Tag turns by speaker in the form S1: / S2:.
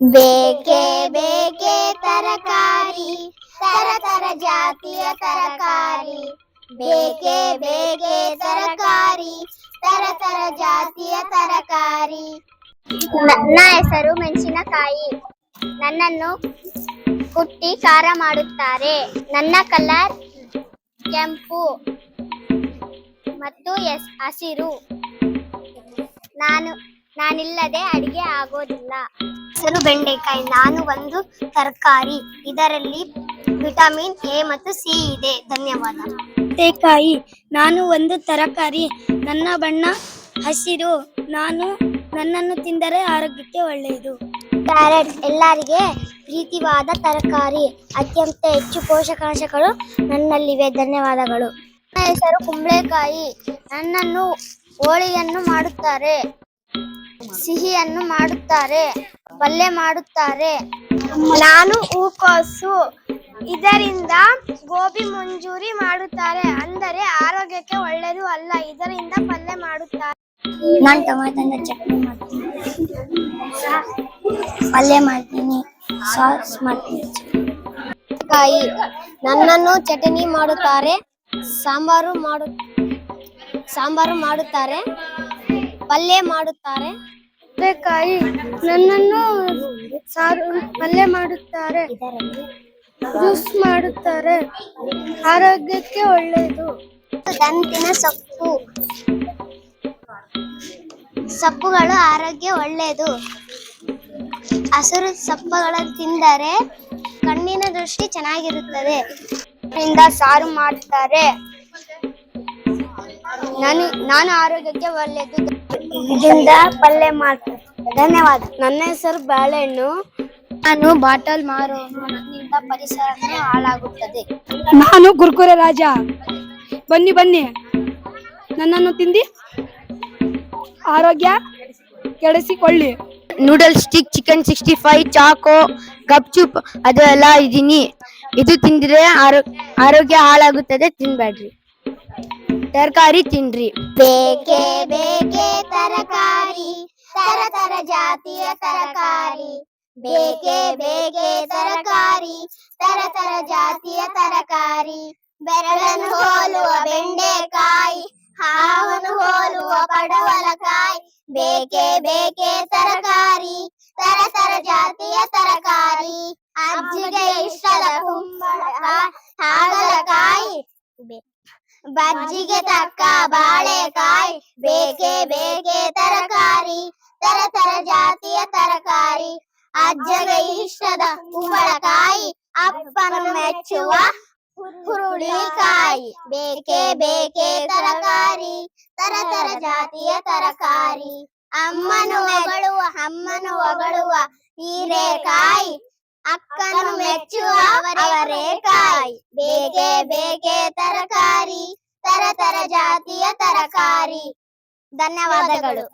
S1: ಬೇಕೆ ಬೇಕೆ ತರಕಾರಿ, ತರ ತರ ಜಾತಿಯ ತರಕಾರಿ. ಬೇಕೆ ಬೇಕೆ ತರಕಾರಿ, ತರ ತರ ಜಾತಿಯ ತರಕಾರಿ. ನನ್ನ ಹೆಸರು ಮೆಣಸಿನಕಾಯಿ. ನನ್ನನ್ನು ಕುಟ್ಟಿ ಖಾರ ಮಾಡುತ್ತಾರೆ. ನನ್ನ ಕಲರ್ ಕೆಂಪು ಮತ್ತು ಎಸ್, ಹಸಿರು. ನಾನು, ನಾನಿಲ್ಲದೆ ಅಡಿಗೆ ಆಗೋದಿಲ್ಲ. ಹೆಸರು ಬೆಂಡೆಕಾಯಿ. ನಾನು ಒಂದು ತರಕಾರಿ. ಇದರಲ್ಲಿ ವಿಟಮಿನ್ ಎ ಮತ್ತು ಸಿ ಇದೆ. ಧನ್ಯವಾದ.
S2: ಸೌತೆಕಾಯಿ ನಾನು ಒಂದು ತರಕಾರಿ. ನನ್ನ ಬಣ್ಣ ಹಸಿರು. ನಾನು ನನ್ನನ್ನು ತಿಂದರೆ ಆರೋಗ್ಯಕ್ಕೆ ಒಳ್ಳೆಯದು.
S1: ಕ್ಯಾರೆಟ್. ಎಲ್ಲರಿಗೆ ಪ್ರೀತಿವಾದ ತರಕಾರಿ. ಅತ್ಯಂತ ಹೆಚ್ಚು ಪೋಷಕಾಂಶಗಳು ನನ್ನಲ್ಲಿವೆ. ಧನ್ಯವಾದಗಳು. ನನ್ನ ಹೆಸರು ಕುಂಬಳಕಾಯಿ. ನನ್ನನ್ನು ಹೋಳಿಯನ್ನು ಮಾಡುತ್ತಾರೆ. ಸಿಹಿಯನ್ನು ಮಾಡುತ್ತಾರೆ. ಪಲ್ಯ ಮಾಡುತ್ತಾರೆ. ನಾನು ಹೂಕೋಸು. ಇದರಿಂದ ಗೋಬಿ ಮಂಜೂರಿ ಮಾಡುತ್ತಾರೆ. ಅಂದರೆ ಆರೋಗ್ಯಕ್ಕೆ ಒಳ್ಳೆಯದು ಅಲ್ಲ, ಇದರಿಂದ ಪಲ್ಯ ಮಾಡುತ್ತಾರೆ.
S2: ನಾನು ಟೊಮೆಟೊನ ಚಟ್ನಿ ಮಾಡ್ತೀನಿ. ಪಲ್ಯ ಮಾಡ್ತೀನಿ, ಸಾಸ್ ಮಾಡ್ತೀನಿ.
S1: ಕಾಯಿ. ನನ್ನನ್ನು ಚಟ್ನಿ ಮಾಡುತ್ತಾರೆ, ಸಾಂಬಾರು ಮಾಡು, ಸಾಂಬಾರು ಮಾಡುತ್ತಾರೆ ಪಲ್ಯ ಮಾಡುತ್ತಾರೆ. ಕಾಯಿ ನನ್ನನ್ನು ಸಾರು ಪಲ್ಯ ಮಾಡುತ್ತಾರೆ. ಜ್ಯೂಸ್ ಮಾಡುತ್ತಾರೆ. ಆರೋಗ್ಯಕ್ಕೆ ಒಳ್ಳೆಯದು. ದಂತಿನ ಸೊಪ್ಪು. ಸೊಪ್ಪುಗಳು ಆರೋಗ್ಯ ಒಳ್ಳೆಯದು. ಹಸಿರು ಸೊಪ್ಪುಗಳನ್ನು ತಿಂದರೆ ಕಣ್ಣಿನ ದೃಷ್ಟಿ ಚೆನ್ನಾಗಿರುತ್ತದೆ. ಸಾರು ಮಾಡ್ತಾರೆ. ನಾನು ನಾನು ಆರೋಗ್ಯಕ್ಕೆ ಒಳ್ಳೆಯದು. ಇದರಿಂದ ಪಲ್ಯ ಮಾಡ್ತಾರೆ. ಧನ್ಯವಾದ. ನನ್ನ ಹೆಸರು ಬಾಳೆಹಣ್ಣು. ನಾನು ಬಾಟಲ್ ಮಾರೋನು ನನ್ನಿಂದ ಪರಿಸರನೇ ಹಾಳಾಗುತ್ತದೆ.
S2: ನಾನು ಕುರ್ಕುರೆ ರಾಜ. ಬನ್ನಿ ಬನ್ನಿ. ನನ್ನನ್ನು ತಿಂದಿ? ಆರೋಗ್ಯ ಕೆಡಿಸಿಕೊಳ್ಳಿ.
S3: Noodle stick chicken sixty five choco gupchup ಅದು ಎಲ್ಲ ಇದೀನಿ. ಇದು ತಿಂದ್ರೆ ಆರೋ ಆರೋಗ್ಯ ಹಾಳಾಗುತ್ತದೆ ತಿನ್ಬೇಡ್ರಿ ತರಕಾರಿ ತಿನ್ರಿ
S1: ಬೇಕೆ ಬೇಕೆ ತರಕಾರಿ ತರ ತರ ಜಾತಿಯ ತರಕಾರಿ ಬೇಕೆ ಬೇಕೆ ತರಕಾರಿ ತರ ತರ ಜಾತಿಯ ತರಕಾರಿ ಬೆರಳನ್ನು ಹೋಲುವ ಬೆಂಡೆಕಾಯಿ ಹಾವನ್ನು ಹೋಲುವ ಪಡವಲಕಾಯಿ ಬೇಕೆ ಬೇಕೆ ತರಕಾರಿ ತರ ತರ ಜಾತಿಯ ತರಕಾರಿ ಅಜ್ಜಿಗೆ ಇಷ್ಟದ ಕುಂಬಳಕಾಯಿ ಹಾಗಲಕಾಯಿ ಬೆ- ಬಜ್ಜಿಗೆ ತಕ್ಕ ಬಾಳೆಕಾಯಿ, ಬೇಕೆ ಬೇಗೆ ತರಕಾರಿ, ತರ ತರ ಜಾತಿಯ ತರಕಾರಿ. ಅಜ್ಜಗೆ ಇಷ್ಟದ ಕುಂಬಳಕಾಯಿ, ಅಪ್ಪನ ಮೆಚ್ಚುವ ಹುರುಳಿಕಾಯಿ ಬೇಕೇ ಬೇಕೆ ತರಕಾರಿ, ತರ ತರ ಜಾತಿಯ ತರಕಾರಿ. ಅಮ್ಮನು ಹೊಗಳುವ ಅಮ್ಮನು ಹೊಗಳುವ ಹೀರೆಕಾಯಿ, ಅಕ್ಕನು ಮೆಚ್ಚುವ ಅವರೇಕಾಯಿ. ಬೇಕೇ ಬೇಕೆ ತರ ತರ ಜಾತಿಯ ತರಕಾರಿ. ಧನ್ಯವಾದಗಳು.